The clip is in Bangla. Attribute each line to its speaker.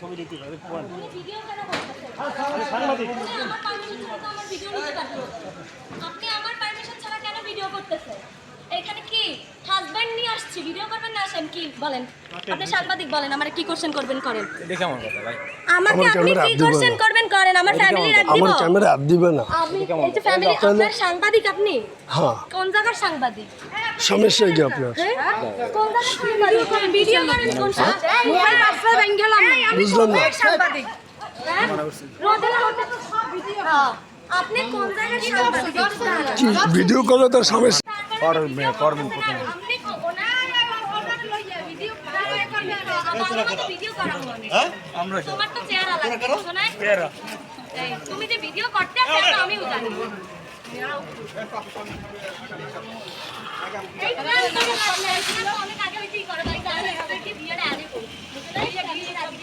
Speaker 1: ছবি দিতে পারে সাংবাদিক
Speaker 2: আমার আমার আপনি আমার পারমিশন ছাড়া কেন ভিডিও করতেছেন? এখানে কি হাজবেন্ড নিয়ে আসছি? ভিডিও করবেন না আসেন? কি বলেন? আপনি সাংবাদিক বলেন আমার কি কোশ্চেন করবেন করেন।
Speaker 3: এটা কেমন কথা ভাই।
Speaker 2: আমাকে আপনি কি কোশ্চেন করবেন? করেন আমার ফ্যামিলি রাখব
Speaker 4: আমার ক্যামেরা হাত দিবে না।
Speaker 2: আপনি এই যে ফ্যামিলি আপনার সাংবাদিক আপনি?
Speaker 4: হ্যাঁ।
Speaker 2: কোন জায়গার সাংবাদিক?
Speaker 4: সমস্যা কি আপনার?
Speaker 2: কোন জায়গার সাংবাদিক? ভিডিও করেন কোন
Speaker 4: বুঝলাম না।
Speaker 2: সাংবাদিক। আপনি কোন জায়গার সাংবাদিক?
Speaker 4: ভিডিও করলে তার সমস্যা
Speaker 3: করবেন করবেন
Speaker 2: আমার আমি।
Speaker 3: আমরা
Speaker 2: তোমার তো চেহারা। লাগে শোনায় তুমি যে ভিডিও করতে আসো আমিও জানি। এই তো আমি তো ভাবলাম, এই তো অনেক আগে ওইটাই করো, তাই তাহলে বিয়েটা আগে করি। বুঝলে? এই যে বিয়েটা আগে